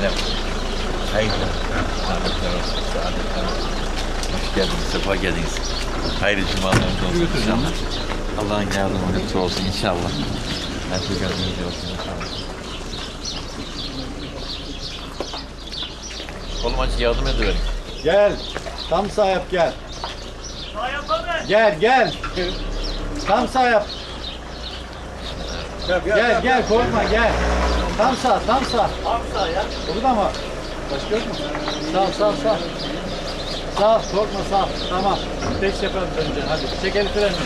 Selam. Hayırlı. Sağlıklar olsun. Saadetler olsun. Hoş geldiniz. Sefa geldiniz. Hayırlı cumalarınız olsun inşallah. Allah'ın yardımı lütfu olsun inşallah. Her şey gönlünüzce olsun inşallah. Oğlum aç yardım ediverin. Gel. Tam sağ yap gel. Gel gel. Tam sağ yap. Gel gel korkma gel. Tam sağ tam sağ. Tam sağ ya. Burada mı? Başka yok mu? Sağ sağ sağ. Sağ korkma sağ. Tamam. Tek yapalım önce hadi. Çek el frenini.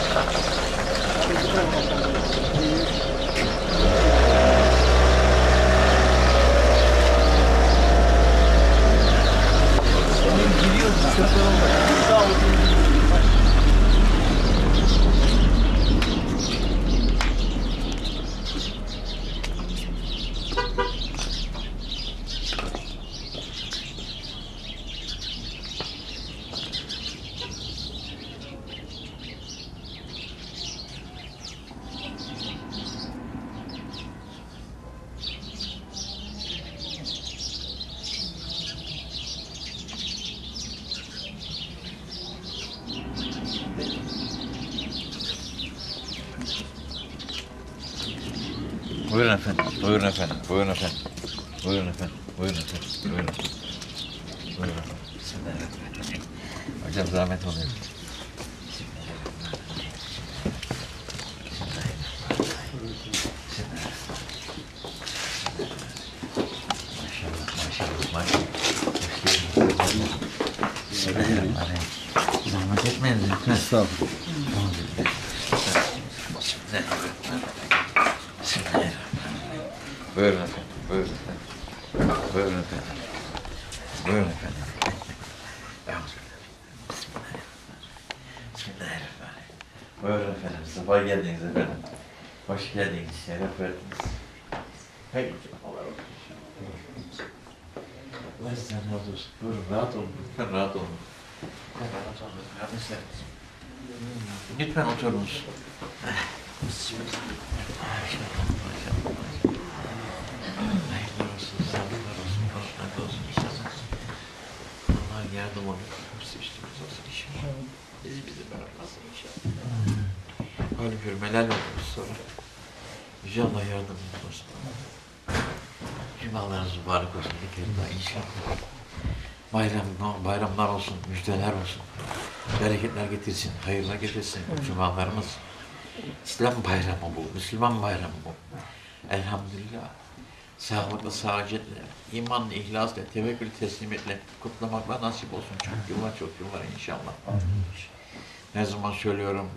Buyurun efendim. Buyurun efendim. Buyurun efendim. Buyurun efendim. Buyurun efendim. Buyurun efendim. Buyurun efendim. Bismillahirrahmanirrahim. Hocam zahmet oluyor. Bismillahirrahmanirrahim. Zahmet etmeyin lütfen. Estağfurullah. Bismillahirrahmanirrahim. Bismillahirrahmanirrahim. Buyurun efendim. Buyurun efendim. Buyurun efendim. Buyurun efendim. Bismillahirrahmanirrahim. Bismillahirrahmanirrahim. Buyurun efendim. Sabah geldiniz efendim. Hoş geldiniz. Şeref verdiniz. Hayır. Allah razı olsun. Allah sizden razı olsun. Buyurun rahat olun. Lütfen rahat olun. Lütfen rahat olun. Ediniz. Lütfen oturunuz. Maşallah, maşallah, maşallah. Hayırlı olsun, sağlıklar olsun, hoşnut olsun inşallah. Olur. Hepsi üstümüz olsun inşallah. Bizi bizi bırakmasın inşallah. Halim hürmeler oluruz sonra. Yüce Allah yardımcımız olsun. Cumalarınız mübarek olsun daha inşallah. Bayram, bayramlar olsun, müjdeler olsun. Bereketler getirsin, hayırlar getirsin. Cumalarımız İslam bayramı bu, Müslüman bayramı bu. Elhamdülillah. Sağlıklı, saadetle, imanla, ihlasla, tevekkül teslimiyetle kutlamakla nasip olsun. Çok yıllar, çok yıllar inşallah. Ne zaman söylüyorum,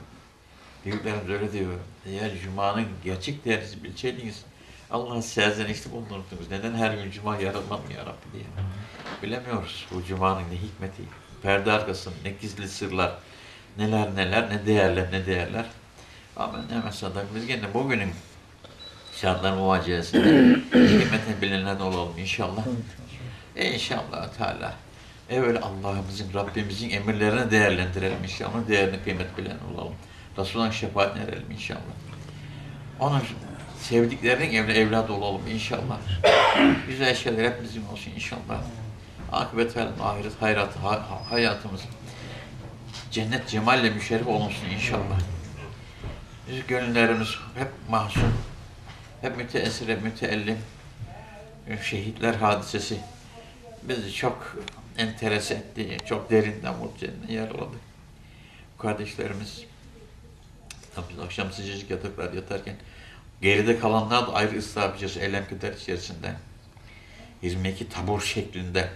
büyüklerimiz öyle diyor. Eğer Cuma'nın gerçek değerini bilseydiniz, Allah'ın serzenişli bulunurdunuz. Neden her gün Cuma yaratmadım ya Rabbi diye. Bilemiyoruz bu Cuma'nın ne hikmeti, perde arkasında ne gizli sırlar, neler neler, ne değerler, ne değerler. Ama ne mesela biz gene bugünün şartlar muvaciyesinde kıymetini bilinen olalım inşallah. İnşallah Teala. Evvel Allah'ımızın, Rabbimizin emirlerini değerlendirelim inşallah. Değerini kıymet bilen olalım. Resulullah'ın şefaatine erelim inşallah. Onun sevdiklerinin evli evladı olalım inşallah. Güzel şeyler hep bizim olsun inşallah. Akıbet ve ahiret hayratı, ha- hayatımız cennet cemalle müşerref olunsun inşallah. Biz gönüllerimiz hep mahzun, hep müteessir, hep müteellim. Şehitler hadisesi bizi çok enterese etti, çok derinden vurdu, yaraladı. Kardeşlerimiz, biz akşam sıcacık yataklar yatarken geride kalanlar da ayrı ıstırap içerisinde, elem keder içerisinde 22 tabur şeklinde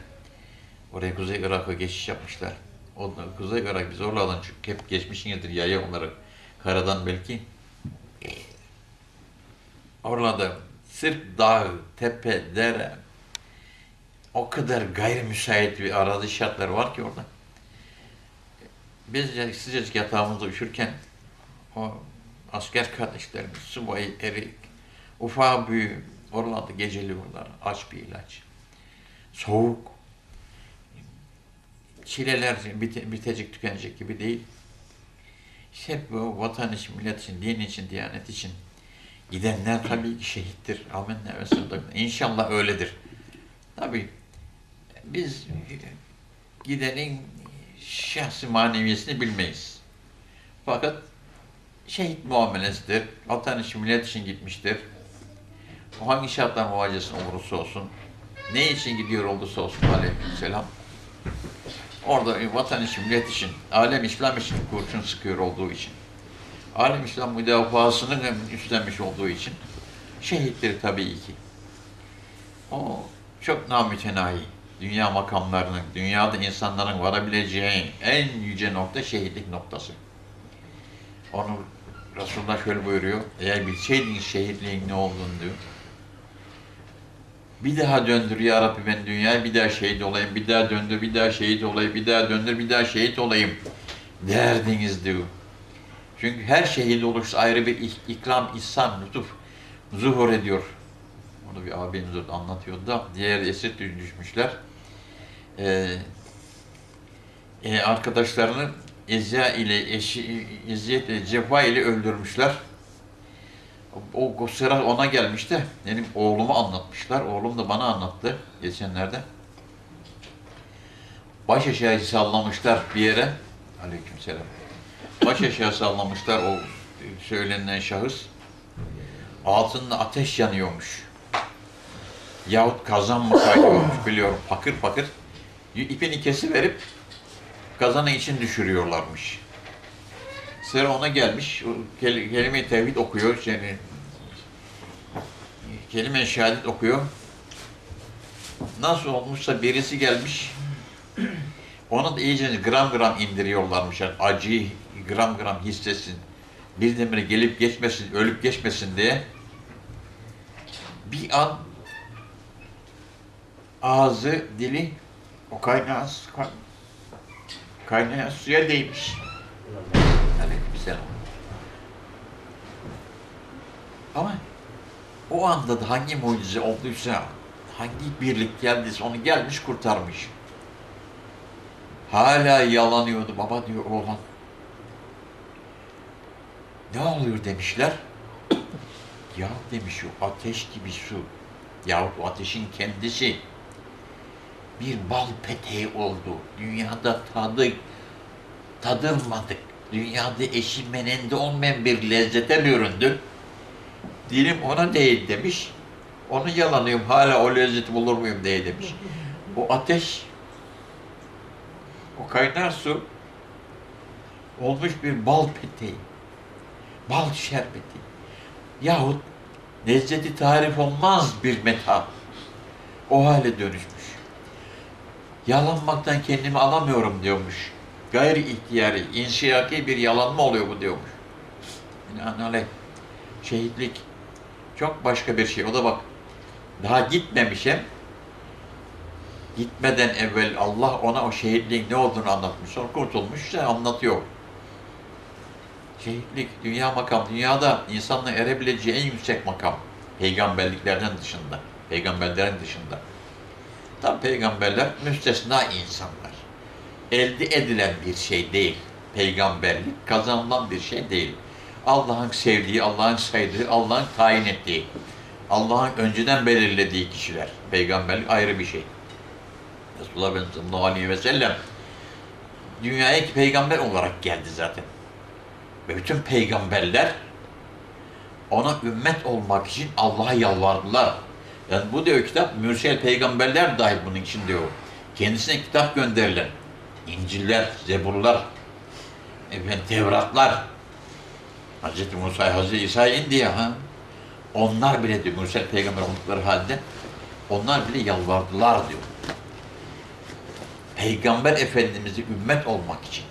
oraya Kuzey Irak'a geçiş yapmışlar. O da Kuzey Irak biz oralardan çünkü hep geçmişinizdir yaya olarak karadan belki. Oralarda sırf dağ, tepe, dere o kadar gayrimüsait bir arazi şartları var ki orada. Biz sıcacık yatağımızda üşürken o asker kardeşlerimiz, subay, erik, ufağı büyüğü oralarda geceliyorlar. Aç bir ilaç. Soğuk. Çileler bite, bitecek, tükenecek gibi değil. Hep bu vatan için, millet için, din için, diyanet için gidenler tabii ki şehittir. Amenna ve. İnşallah öyledir. Tabii biz gidenin şahsi maneviyesini bilmeyiz. Fakat şehit muamelesidir. Vatan için, millet için gitmiştir. O hangi şartlar muvacesine olursa olsun, ne için gidiyor olursa olsun aleyhisselam. Orada vatan için, millet için, alem İslam için kurşun sıkıyor olduğu için, alem İslam müdafasını üstlenmiş olduğu için şehittir tabii ki. O çok namütenahi. Dünya makamlarının, dünyada insanların varabileceği en yüce nokta şehitlik noktası. Onu Resulullah şöyle buyuruyor. Eğer bilseydiniz şehitliğin ne olduğunu diyor. Bir daha döndür ya Rabbi ben dünyaya bir daha şehit olayım, bir daha döndür, bir daha şehit olayım, bir daha döndür, bir daha şehit olayım derdiniz diyor. Çünkü her şehit olursa ayrı bir ik- ikram, ihsan, lütuf zuhur ediyor. Onu bir abimiz orada anlatıyordu da diğer esir düşmüşler. Ee, e, arkadaşlarını ezya ile, eşi, eziyet ile, cefa ile öldürmüşler. O, o sıra ona gelmişti. Benim oğlumu anlatmışlar. Oğlum da bana anlattı geçenlerde. Baş aşağı sallamışlar bir yere. Aleykümselam. Baş aşağı sallamışlar o söylenen şahıs. Altında ateş yanıyormuş. Yahut kazan mı kaynıyormuş biliyorum pakır pakır. İpini kesiverip kazanın için düşürüyorlarmış. Sıra ona gelmiş, kel- kelime-i tevhid okuyor, yani, kelime-i şehadet okuyor. Nasıl olmuşsa birisi gelmiş, onu da iyice gram gram indiriyorlarmış. Yani acıyı gram gram hissetsin, birdenbire gelip geçmesin, ölüp geçmesin diye. Bir an ağzı, dili o kaynağı, kaynayan suya değmiş. Aleykümselam. Ama o anda da hangi mucize olduysa, hangi birlik geldiyse onu gelmiş kurtarmış. Hala yalanıyordu baba diyor oğlan. Ne oluyor demişler. Ya demiş o ateş gibi su. Yahut ateşin kendisi bir bal peteği oldu. Dünyada tadı tadılmadık. Dünyada eşi menende olmayan bir lezzete büründü. Dilim ona değil demiş. Onu yalanıyorum. Hala o lezzeti bulur muyum diye demiş. O ateş, o kaynar su olmuş bir bal peteği. Bal şerbeti. Yahut lezzeti tarif olmaz bir meta. O hale dönüşmüş. Yalanmaktan kendimi alamıyorum diyormuş. Gayri ihtiyari, insiyaki bir yalanma oluyor bu diyormuş. Binaenaleyh şehitlik çok başka bir şey. O da bak daha gitmemişim. Gitmeden evvel Allah ona o şehitliğin ne olduğunu anlatmış. Sonra kurtulmuş anlatıyor. Şehitlik, dünya makam, dünyada insanla erebileceği en yüksek makam. Peygamberliklerden dışında, peygamberlerin dışında. Tam peygamberler müstesna insanlar. Elde edilen bir şey değil. Peygamberlik kazanılan bir şey değil. Allah'ın sevdiği, Allah'ın saydığı, Allah'ın tayin ettiği, Allah'ın önceden belirlediği kişiler. Peygamberlik ayrı bir şey. Resulullah sallallahu aleyhi ve sellem dünyaya peygamber olarak geldi zaten. Ve bütün peygamberler ona ümmet olmak için Allah'a yalvardılar. Yani bu diyor kitap, mürsel peygamberler dahil bunun için diyor. Kendisine kitap gönderilen, İncil'ler, Zeburlar, efendim, Tevratlar, Hz. Musa, Hz. İsa indi ya ha. Onlar bile diyor, mürsel peygamber oldukları halde, onlar bile yalvardılar diyor. Peygamber Efendimiz'i ümmet olmak için,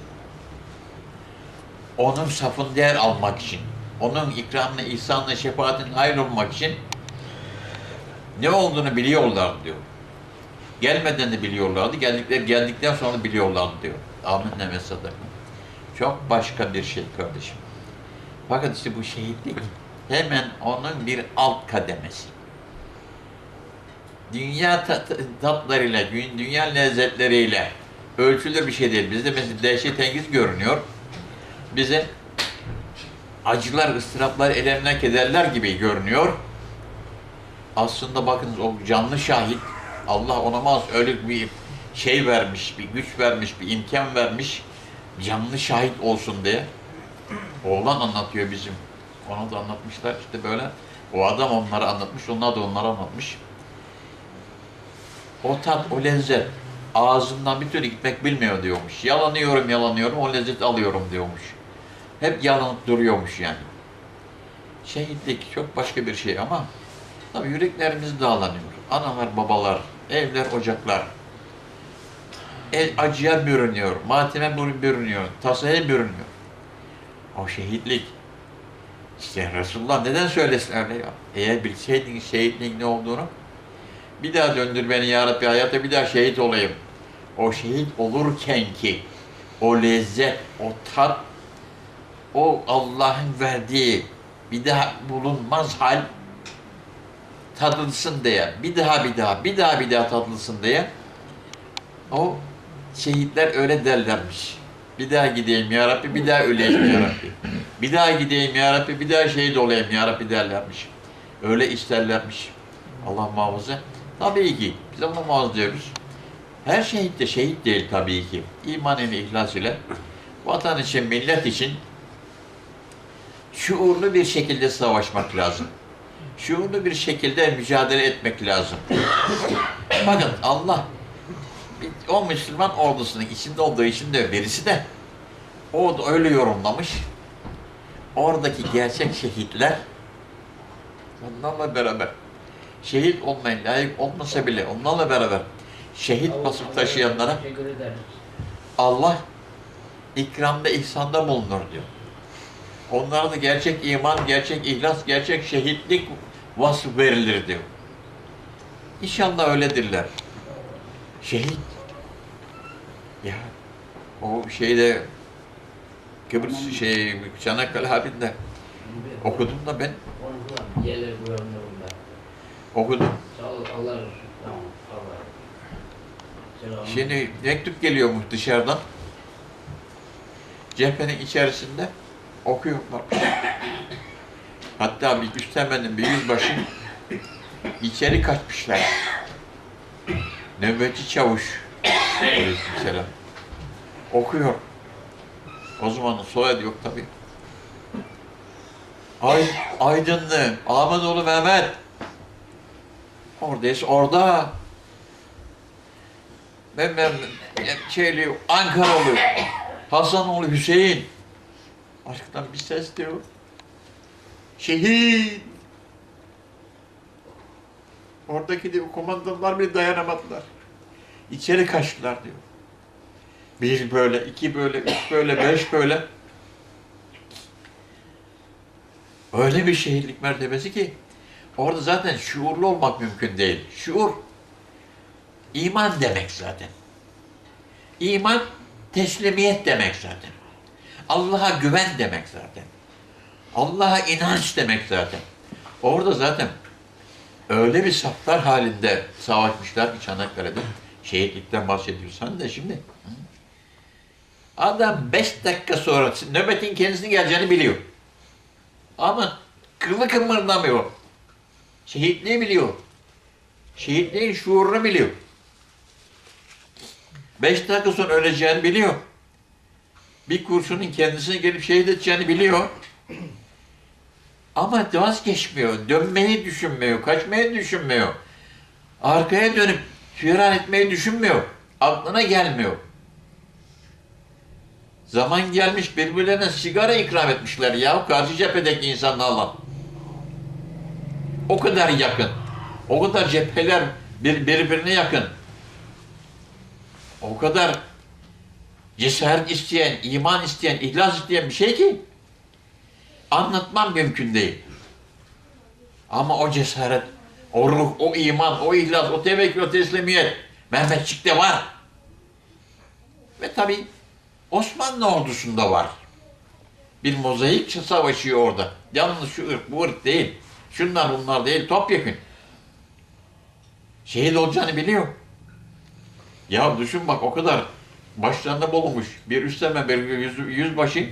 onun safında yer almak için, onun ikramına, ihsanına, şefaatine ayrılmak için ne olduğunu biliyorlar diyor. Gelmeden de biliyorlardı, geldikler geldikten sonra biliyorlardı diyor. Amenna ve sadaka. Çok başka bir şey kardeşim. Fakat işte bu şehitlik hemen onun bir alt kademesi. Dünya tat- tatlarıyla, dü- dünya lezzetleriyle ölçülür bir şey değil. Bizde mesela dehşet tengiz görünüyor. Bize acılar, ıstıraplar, elemler, kederler gibi görünüyor. Aslında bakınız o canlı şahit Allah ona maz öyle bir şey vermiş, bir güç vermiş, bir imkan vermiş. Canlı şahit olsun diye. Oğlan anlatıyor bizim. Ona da anlatmışlar işte böyle. O adam onlara anlatmış, onlar da onlara anlatmış. O tat, o lezzet ağzından bir türlü gitmek bilmiyor diyormuş. Yalanıyorum, yalanıyorum, o lezzeti alıyorum diyormuş. Hep yalanıp duruyormuş yani. Şehitlik çok başka bir şey ama tabii yüreklerimiz dağlanıyor. Analar, babalar, evler, ocaklar. El acıya bürünüyor, mateme bürü- bürünüyor, tasaya bürünüyor. O şehitlik. İşte Resulullah neden söylesin öyle ya? Eğer bilseydin şehitliğin ne olduğunu, bir daha döndür beni ya Rabbi hayata bir daha şehit olayım. O şehit olurken ki o lezzet, o tat, o Allah'ın verdiği bir daha bulunmaz hal tadılsın diye, bir daha bir daha, bir daha bir daha tadılsın diye o şehitler öyle derlermiş. Bir daha gideyim ya Rabbi, bir daha öleyim ya Rabbi. Bir daha gideyim ya Rabbi, bir daha şehit olayım ya Rabbi derlermiş. Öyle isterlermiş. Allah muhafaza. Tabii ki biz Allah muhafaza diyoruz. Her şehit de şehit değil tabii ki. İman ile ihlas ile vatan için, millet için şuurlu bir şekilde savaşmak lazım. Şuurlu bir şekilde mücadele etmek lazım. Bakın Allah o Müslüman ordusunun içinde olduğu için de birisi de o da öyle yorumlamış. Oradaki gerçek şehitler onlarla beraber şehit olmaya layık olmasa bile onlarla beraber şehit basıp taşıyanlara. Allah ikramda, ihsanda bulunur diyor. Onlara da gerçek iman, gerçek ihlas, gerçek şehitlik vasfı verilir diyor. İnşallah öyledirler. Şehit. Ya o şeyde Kıbrıs şey Çanakkale Harbi'nde okudum da ben okudum. Şimdi mektup geliyormuş dışarıdan. Cephenin içerisinde okuyorlar. Hatta bir üstemenin bir yüzbaşı içeri kaçmışlar. Nöbetçi çavuş. Aleykümselam. Okuyor. O zamanın soyadı yok tabii. Ay, Aydınlı, Ahmetoğlu Mehmet. Oradayız, orada. Ben ben şeyli Ankaralı Hasanoğlu Hüseyin. Arkadan bir ses diyor. Şehit. Oradaki diyor komandanlar bile dayanamadılar. İçeri kaçtılar diyor. Bir böyle, iki böyle, üç böyle, beş böyle. Öyle bir şehirlik mertebesi ki orada zaten şuurlu olmak mümkün değil. Şuur İman demek zaten. İman teslimiyet demek zaten. Allah'a güven demek zaten. Allah'a inanç demek zaten. Orada zaten öyle bir saflar halinde savaşmışlar ki Çanakkale'de. Şehitlikten bahsediyorsan da şimdi. Adam beş dakika sonra nöbetin kendisini geleceğini biliyor. Ama kılı kımırdamıyor. Şehitliği biliyor. Şehitliğin şuurunu biliyor. Beş dakika sonra öleceğini biliyor. Bir kurşunun kendisine gelip şehit edeceğini biliyor. Ama vazgeçmiyor, dönmeyi düşünmüyor, kaçmayı düşünmüyor. Arkaya dönüp firar etmeyi düşünmüyor. Aklına gelmiyor. Zaman gelmiş birbirlerine sigara ikram etmişler ya karşı cephedeki insanlarla. O kadar yakın. O kadar cepheler bir, birbirine yakın. O kadar cesaret isteyen, iman isteyen, ihlas isteyen bir şey ki anlatmam mümkün değil. Ama o cesaret, o ruh, o iman, o ihlas, o tevekkül, o teslimiyet Mehmetçik'te var. Ve tabii Osmanlı ordusunda var. Bir mozaik savaşıyor orada. Yalnız şu ırk, bu ırk değil. Şunlar bunlar değil, topyekun. Şehit olacağını biliyor. Ya düşün bak o kadar başlarında bulunmuş bir üstleme bir yüz, yüzbaşı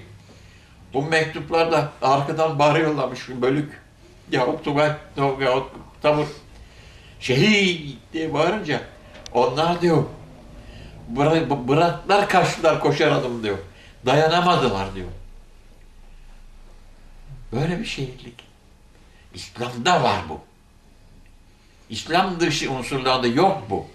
bu mektuplarda arkadan bağırıyorlarmış bölük yahut tugay yahut tabur şehit diye bağırınca onlar diyor bıra- bıraktılar kaçtılar koşar adım diyor. Dayanamadılar diyor. Böyle bir şehitlik. İslam'da var bu. İslam dışı unsurlarda yok bu.